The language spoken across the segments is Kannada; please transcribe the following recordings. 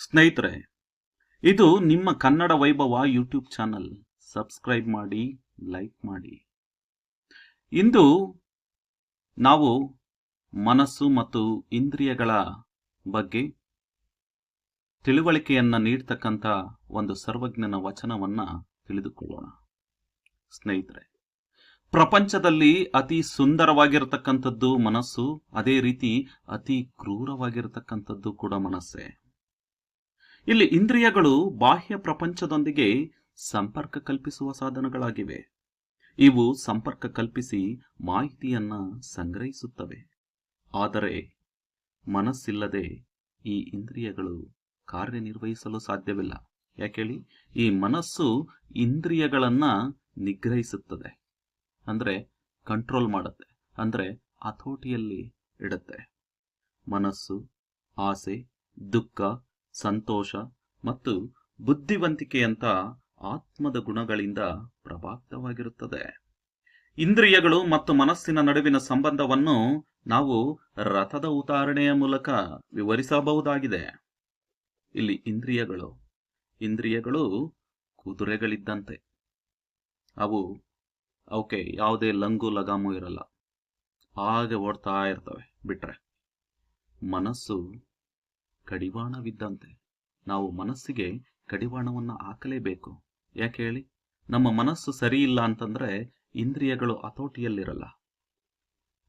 ಸ್ನೇಹಿತರೆ, ಇದು ನಿಮ್ಮ Kannada Vaibhava YouTube channel. Subscribe ಮಾಡಿ, ಲೈಕ್ ಮಾಡಿ. ಇಂದು ನಾವು ಮನಸ್ಸು ಮತ್ತು ಇಂದ್ರಿಯಗಳ ಬಗ್ಗೆ ತಿಳುವಳಿಕೆಯನ್ನು ನೀಡ್ತಕ್ಕಂಥ ಒಂದು ಸರ್ವಜ್ಞನ ವಚನವನ್ನ ತಿಳಿದುಕೊಳ್ಳೋಣ. ಸ್ನೇಹಿತರೆ, ಪ್ರಪಂಚದಲ್ಲಿ ಅತಿ ಸುಂದರವಾಗಿರತಕ್ಕಂಥದ್ದು ಮನಸ್ಸು, ಅದೇ ರೀತಿ ಅತಿ ಕ್ರೂರವಾಗಿರತಕ್ಕಂಥದ್ದು ಕೂಡ ಮನಸ್ಸೇ. ಇಲ್ಲಿ ಇಂದ್ರಿಯಗಳು ಬಾಹ್ಯ ಪ್ರಪಂಚದೊಂದಿಗೆ ಸಂಪರ್ಕ ಕಲ್ಪಿಸುವ ಸಾಧನಗಳಾಗಿವೆ. ಇವು ಸಂಪರ್ಕ ಕಲ್ಪಿಸಿ ಮಾಹಿತಿಯನ್ನ ಸಂಗ್ರಹಿಸುತ್ತವೆ. ಆದರೆ ಮನಸ್ಸಿಲ್ಲದೆ ಈ ಇಂದ್ರಿಯಗಳು ಕಾರ್ಯನಿರ್ವಹಿಸಲು ಸಾಧ್ಯವಿಲ್ಲ. ಯಾಕೇಳಿ ಈ ಮನಸ್ಸು ಇಂದ್ರಿಯಗಳನ್ನ ನಿಗ್ರಹಿಸುತ್ತದೆ. ಅಂದ್ರೆ ಕಂಟ್ರೋಲ್ ಮಾಡುತ್ತೆ. ಅಂದ್ರೆ ಹತೋಟಿಯಲ್ಲಿ ಇಡುತ್ತೆ. ಮನಸ್ಸು, ಆಸೆ, ದುಃಖ ಸಂತೋಷ ಮತ್ತು ಬುದ್ಧಿವಂತಿಕೆಯಂತ ಆತ್ಮದ ಗುಣಗಳಿಂದ ಪ್ರಭಾವಿತವಾಗಿರುತ್ತದೆ. ಇಂದ್ರಿಯಗಳು ಮತ್ತು ಮನಸ್ಸಿನ ನಡುವಿನ ಸಂಬಂಧವನ್ನು ನಾವು ರಥದ ಉದಾಹರಣೆಯ ಮೂಲಕ ವಿವರಿಸಬಹುದಾಗಿದೆ. ಇಲ್ಲಿ ಇಂದ್ರಿಯಗಳು. ಇಂದ್ರಿಯಗಳು ಕುದುರೆಗಳಿದ್ದಂತೆ. ಅವು, ಅವಕ್ಕೆ ಯಾವುದೇ ಲಂಗು ಲಗಾಮು ಇರಲ್ಲ. ಹಾಗೆ ಓಡ್ತಾ ಇರ್ತವೆ ಬಿಟ್ರೆ. ಮನಸ್ಸು ಕಡಿವಾಣವಿದ್ದಂತೆ. ನಾವು ಮನಸ್ಸಿಗೆ ಕಡಿವಾಣವನ್ನ ಹಾಕಲೇಬೇಕು. ಯಾಕೆ ಹೇಳಿ? ನಮ್ಮ ಮನಸ್ಸು ಸರಿ ಇಲ್ಲ ಅಂತಂದ್ರೆ ಇಂದ್ರಿಯಗಳು ಹತೋಟಿಯಲ್ಲಿರಲ್ಲ.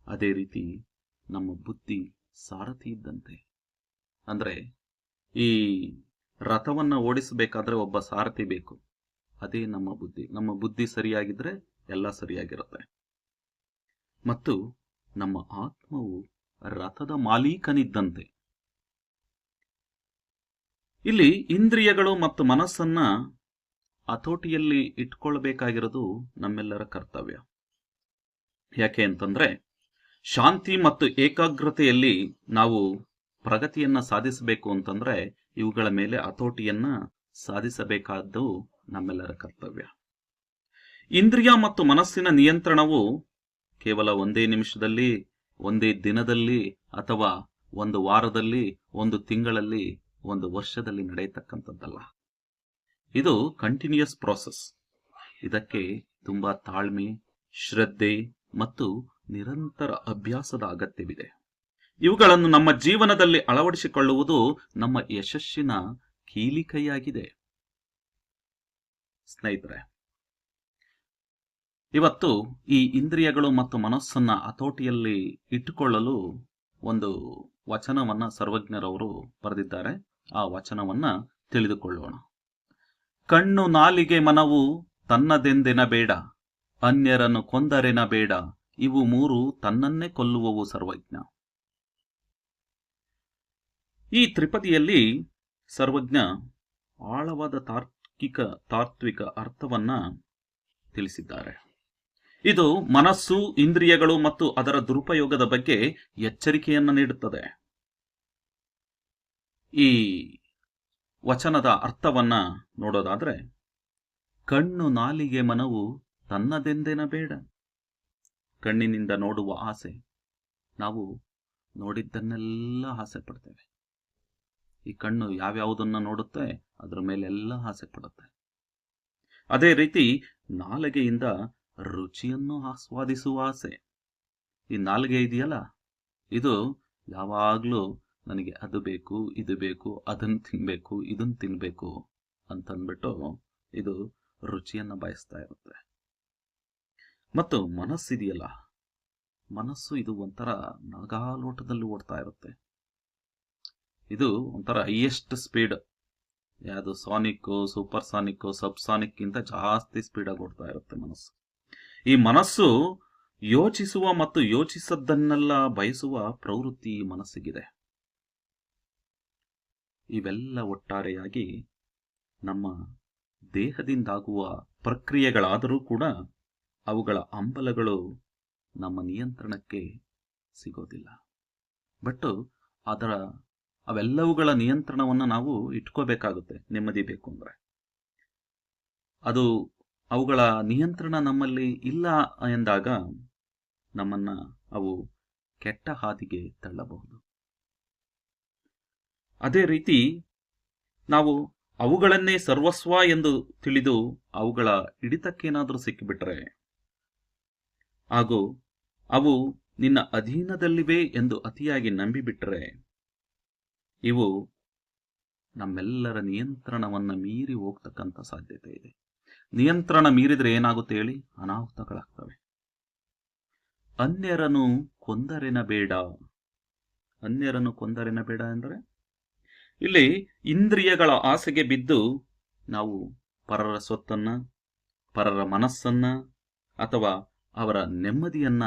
ಅದೇ ರೀತಿ ನಮ್ಮ ಬುದ್ಧಿ ಸಾರಥಿ ಇದ್ದಂತೆ ಅಂದ್ರೆ ಈ ರಥವನ್ನ ಓಡಿಸಬೇಕಾದ್ರೆ ಒಬ್ಬ ಸಾರಥಿ ಬೇಕು. ಅದೇ ನಮ್ಮ ಬುದ್ಧಿ. ನಮ್ಮ ಬುದ್ಧಿ ಸರಿಯಾಗಿದ್ರೆ ಎಲ್ಲ ಸರಿಯಾಗಿರುತ್ತೆ. ಮತ್ತು ನಮ್ಮ ಆತ್ಮವು ರಥದ ಮಾಲೀಕನಿದ್ದಂತೆ. ಇಲ್ಲಿ ಇಂದ್ರಿಯಗಳು ಮತ್ತು ಮನಸ್ಸನ್ನ ಹತೋಟಿಯಲ್ಲಿ ಇಟ್ಕೊಳ್ಬೇಕಾಗಿರೋದು ನಮ್ಮೆಲ್ಲರ ಕರ್ತವ್ಯ. ಯಾಕೆ ಅಂತಂದ್ರೆ ಶಾಂತಿ ಮತ್ತು ಏಕಾಗ್ರತೆಯಲ್ಲಿ ನಾವು ಪ್ರಗತಿಯನ್ನ ಸಾಧಿಸಬೇಕು ಅಂತಂದ್ರೆ ಇವುಗಳ ಮೇಲೆ ಹತೋಟಿಯನ್ನ ಸಾಧಿಸಬೇಕಾದ್ದು ನಮ್ಮೆಲ್ಲರ ಕರ್ತವ್ಯ. ಇಂದ್ರಿಯ ಮತ್ತು ಮನಸ್ಸಿನ ನಿಯಂತ್ರಣವು ಕೇವಲ ಒಂದೇ ನಿಮಿಷದಲ್ಲಿ, ಒಂದೇ ದಿನದಲ್ಲಿ ಅಥವಾ ಒಂದು ವಾರದಲ್ಲಿ, ಒಂದು ತಿಂಗಳಲ್ಲಿ ಒಂದು ವರ್ಷದಲ್ಲಿ ನಡೆಯತಕ್ಕಂಥದ್ದಲ್ಲ. ಇದು ಕಂಟಿನ್ಯೂಸ್ ಪ್ರೋಸೆಸ್ ಇದಕ್ಕೆ ತುಂಬಾ ತಾಳ್ಮೆ, ಶ್ರದ್ಧೆ ಮತ್ತು ನಿರಂತರ ಅಭ್ಯಾಸದ ಅಗತ್ಯವಿದೆ. ಇವುಗಳನ್ನು ನಮ್ಮ ಜೀವನದಲ್ಲಿ ಅಳವಡಿಸಿಕೊಳ್ಳುವುದು ನಮ್ಮ ಯಶಸ್ಸಿನ ಕೀಲಿಕೈಯಾಗಿದೆ. ಸ್ನೇಹಿತರೆ, ಇವತ್ತು ಈ ಇಂದ್ರಿಯಗಳು ಮತ್ತು ಮನಸ್ಸನ್ನ ಹತೋಟಿಯಲ್ಲಿ ಇಟ್ಟುಕೊಳ್ಳಲು ಒಂದು ವಚನವನ್ನ ಸರ್ವಜ್ಞರವರು ಬರೆದಿದ್ದಾರೆ. ಆ ವಚನವನ್ನ ತಿಳಿದುಕೊಳ್ಳೋಣ. ಕಣ್ಣು ನಾಲಿಗೆ ಮನವು ತನ್ನದೆಂದೆನಬೇಡ, ಅನ್ಯರನ್ನು ಕೊಂದರೆನಬೇಡ, ಇವು ಮೂರು ತನ್ನನ್ನೇ ಕೊಲ್ಲುವವು ಸರ್ವಜ್ಞ. ಈ ತ್ರಿಪದಿಯಲ್ಲಿ ಸರ್ವಜ್ಞ ಆಳವಾದ ತಾರ್ಕಿಕ, ತಾತ್ವಿಕ ಅರ್ಥವನ್ನ ತಿಳಿಸಿದ್ದಾರೆ. ಇದು ಮನಸ್ಸು, ಇಂದ್ರಿಯಗಳು ಮತ್ತು ಅದರ ದುರುಪಯೋಗದ ಬಗ್ಗೆ ಎಚ್ಚರಿಕೆಯನ್ನು ನೀಡುತ್ತದೆ. ಈ ವಚನದ ಅರ್ಥವನ್ನ ನೋಡೋದಾದ್ರೆ, ಕಣ್ಣು ನಾಲಿಗೆ ಮನವು ತನ್ನದೆಂದೇನ ಬೇಡ ಕಣ್ಣಿನಿಂದ ನೋಡುವ ಆಸೆ, ನಾವು ನೋಡಿದ್ದನ್ನೆಲ್ಲ ಆಸೆ ಪಡ್ತೇವೆ. ಈ ಕಣ್ಣು ಯಾವ್ಯಾವುದನ್ನ ನೋಡುತ್ತೆ, ಅದರ ಮೇಲೆಲ್ಲ ಆಸೆ ಪಡುತ್ತೆ. ಅದೇ ರೀತಿ ನಾಲಿಗೆಯಿಂದ ರುಚಿಯನ್ನು ಆಸ್ವಾದಿಸುವ ಆಸೆ. ಈ ನಾಲಿಗೆ ಇದೆಯಲ್ಲ, ಇದು ಯಾವಾಗ್ಲೂ ನನಗೆ ಅದು ಬೇಕು, ಇದು ಬೇಕು, ಅದನ್ನ ತಿನ್ನಬೇಕು ಇದನ್ನ ತಿನ್ನಬೇಕು ಅಂತಂದ್ಬಿಟ್ಟು ಇದು ರುಚಿಯನ್ನು ಬಯಸ್ತಾ ಇರುತ್ತೆ. ಮತ್ತು ಮನಸ್ಸಿದೆಯಲ್ಲ ಮನಸ್ಸು ಇದು ಒಂಥರ ನಗಾಲೋಟದಲ್ಲಿ ಓಡ್ತಾ ಇರುತ್ತೆ. ಇದು ಒಂಥರ ಹೈಯೆಸ್ಟ್ ಸ್ಪೀಡ್. ಯಾವುದು sonic, supersonic subsonic ಗಿಂತ ಜಾಸ್ತಿ ಸ್ಪೀಡ್ ಆಗಿ ಓಡ್ತಾ ಇರುತ್ತೆ ಮನಸ್ಸು. ಈ ಮನಸ್ಸು ಯೋಚಿಸುವ ಮತ್ತು ಯೋಚಿಸದ್ದನ್ನೆಲ್ಲ ಬಯಸುವ ಪ್ರವೃತ್ತಿ ಮನಸ್ಸಿಗಿದೆ. ಇವೆಲ್ಲ ಒಟ್ಟಾರೆಯಾಗಿ ನಮ್ಮ ದೇಹದಿಂದಾಗುವ ಪ್ರಕ್ರಿಯೆಗಳಾದರೂ ಕೂಡ ಅವುಗಳ ಅಂಬಲಗಳು ನಮ್ಮ ನಿಯಂತ್ರಣಕ್ಕೆ ಸಿಗೋದಿಲ್ಲ. ಬಟ್ ಅದರ ಅವೆಲ್ಲವುಗಳ ನಿಯಂತ್ರಣವನ್ನು ನಾವು ಇಟ್ಕೋಬೇಕಾಗುತ್ತೆ, ನೆಮ್ಮದಿ ಬೇಕು ಅಂದ್ರೆ. ಅದು ಅವುಗಳ ನಿಯಂತ್ರಣ ನಮ್ಮಲ್ಲಿ ಇಲ್ಲ ಎಂದಾಗ ನಮ್ಮನ್ನ ಅವು ಕೆಟ್ಟ ಹಾದಿಗೆ ತಳ್ಳಬಹುದು. ಅದೇ ರೀತಿ ನಾವು ಅವುಗಳನ್ನೇ ಸರ್ವಸ್ವ ಎಂದು ತಿಳಿದು ಅವುಗಳ ಹಿಡಿತಕ್ಕೇನಾದರೂ ಸಿಕ್ಕಿಬಿಟ್ರೆ, ಹಾಗೂ ಅವು ನಿನ್ನ ಅಧೀನದಲ್ಲಿವೆ ಎಂದು ಅತಿಯಾಗಿ ನಂಬಿಬಿಟ್ರೆ, ಇವು ನಮ್ಮೆಲ್ಲರ ನಿಯಂತ್ರಣವನ್ನು ಮೀರಿ ಹೋಗ್ತಕ್ಕಂಥ ಸಾಧ್ಯತೆ ಇದೆ. ನಿಯಂತ್ರಣ ಮೀರಿದ್ರೆ ಏನಾಗುತ್ತೆ ಹೇಳಿ? ಅನಾಹುತಗಳಾಗ್ತವೆ. ಅನ್ಯರನು ಕೊಂದರೆನ ಬೇಡ. ಅನ್ಯರನ್ನು ಕೊಂದರೆನ ಬೇಡ ಅಂದರೆ? ಇಲ್ಲಿ ಇಂದ್ರಿಯಗಳ ಆಸೆಗೆ ಬಿದ್ದು ನಾವು ಪರರ ಸ್ವತ್ತನ್ನ, ಪರರ ಮನಸ್ಸನ್ನ ಅಥವಾ ಅವರ ನೆಮ್ಮದಿಯನ್ನ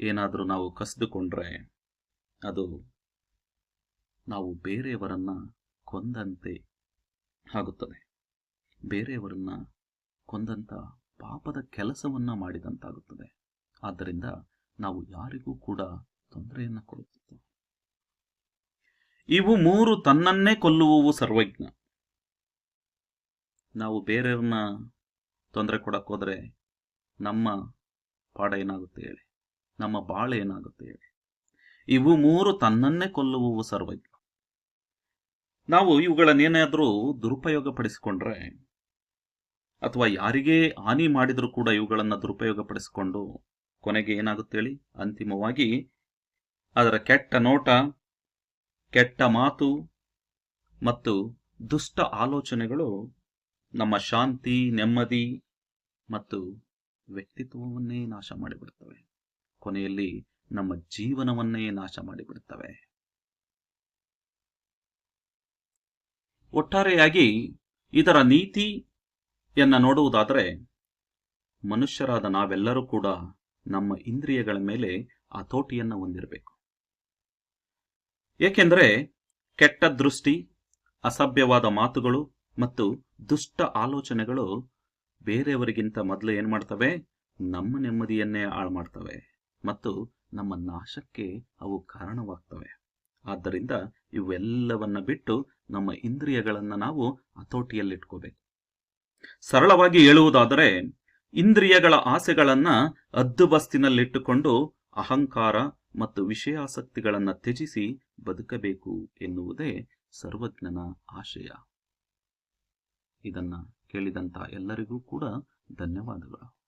ಏನಾದರೂ ನಾವು ಕಸಿದುಕೊಂಡ್ರೆ ಅದು ನಾವು ಬೇರೆಯವರನ್ನ ಕೊಂದಂತೆ ಆಗುತ್ತದೆ. ಬೇರೆಯವರನ್ನ ಕೊಂದಂತ ಪಾಪದ ಕೆಲಸವನ್ನ ಮಾಡಿದಂತಾಗುತ್ತದೆ. ಆದ್ದರಿಂದ ನಾವು ಯಾರಿಗೂ ಕೂಡ ತೊಂದರೆಯನ್ನ ಕೊಡುತ್ತೇವೆ ಇವು ಮೂರು ತನ್ನನ್ನೇ ಕೊಲ್ಲುವವು ಸರ್ವಜ್ಞ. ನಾವು ಬೇರೆಯವ್ರನ್ನ ತೊಂದರೆ ಕೊಡಕ್ಕೆ ಹೋದ್ರೆ ನಮ್ಮ ಪಾಡ ಏನಾಗುತ್ತೆ ಹೇಳಿ? ನಮ್ಮ ಬಾಳೆ ಏನಾಗುತ್ತೆ ಹೇಳಿ? ಇವು ಮೂರು ತನ್ನನ್ನೇ ಕೊಲ್ಲುವವು ಸರ್ವಜ್ಞ. ನಾವು ಇವುಗಳನ್ನೇನಾದರೂ ದುರುಪಯೋಗ ಪಡಿಸಿಕೊಂಡ್ರೆ ಅಥವಾ ಯಾರಿಗೇ ಹಾನಿ ಮಾಡಿದರೂ ಕೂಡ ಇವುಗಳನ್ನು ದುರುಪಯೋಗ ಪಡಿಸಿಕೊಂಡು ಕೊನೆಗೆ ಏನಾಗುತ್ತೆ ಹೇಳಿ? ಅಂತಿಮವಾಗಿ ಅದರ ಕೆಟ್ಟ ನೋಟ ಕೆಟ್ಟ ಮಾತು ಮತ್ತು ದುಷ್ಟ ಆಲೋಚನೆಗಳು ನಮ್ಮ ಶಾಂತಿ, ನೆಮ್ಮದಿ ಮತ್ತು ವ್ಯಕ್ತಿತ್ವವನ್ನೇ ನಾಶ ಮಾಡಿಬಿಡುತ್ತವೆ. ಕೊನೆಯಲ್ಲಿ ನಮ್ಮ ಜೀವನವನ್ನೇ ನಾಶ ಮಾಡಿಬಿಡುತ್ತವೆ. ಒಟ್ಟಾರೆಯಾಗಿ ಇದರ ನೀತಿಯನ್ನ ನೋಡುವುದಾದರೆ, ಮನುಷ್ಯರಾದ ನಾವೆಲ್ಲರೂ ಕೂಡ ನಮ್ಮ ಇಂದ್ರಿಯಗಳ ಮೇಲೆ ಹತೋಟಿಯನ್ನು ಹೊಂದಿರಬೇಕು. ಏಕೆಂದರೆ ಕೆಟ್ಟ ದೃಷ್ಟಿ ಅಸಭ್ಯವಾದ ಮಾತುಗಳು ಮತ್ತು ದುಷ್ಟ ಆಲೋಚನೆಗಳು ಬೇರೆಯವರಿಗಿಂತ ಮೊದಲು ಏನು ಮಾಡ್ತವೆ? ನಮ್ಮ ನೆಮ್ಮದಿಯನ್ನೇ ಹಾಳು ಮಾಡ್ತವೆ ಮತ್ತು ನಮ್ಮ ನಾಶಕ್ಕೆ ಅವು ಕಾರಣವಾಗ್ತವೆ. ಆದ್ದರಿಂದ ಇವೆಲ್ಲವನ್ನ ಬಿಟ್ಟು ನಮ್ಮ ಇಂದ್ರಿಯಗಳನ್ನ ನಾವು ಹತೋಟಿಯಲ್ಲಿಟ್ಕೋಬೇಕು. ಸರಳವಾಗಿ ಹೇಳುವುದಾದರೆ, ಇಂದ್ರಿಯಗಳ ಆಸೆಗಳನ್ನ ಹದ್ದುಬಸ್ತಿನಲ್ಲಿಟ್ಟುಕೊಂಡು ಅಹಂಕಾರ ಮತ್ತು ವಿಷಯಾಸಕ್ತಿಗಳನ್ನು ತ್ಯಜಿಸಿ ಬದುಕಬೇಕು ಎನ್ನುವುದೇ ಸರ್ವಜ್ಞನ ಆಶಯ. ಇದನ್ನು ಕೇಳಿದಂಥ ಎಲ್ಲರಿಗೂ ಕೂಡ ಧನ್ಯವಾದಗಳು.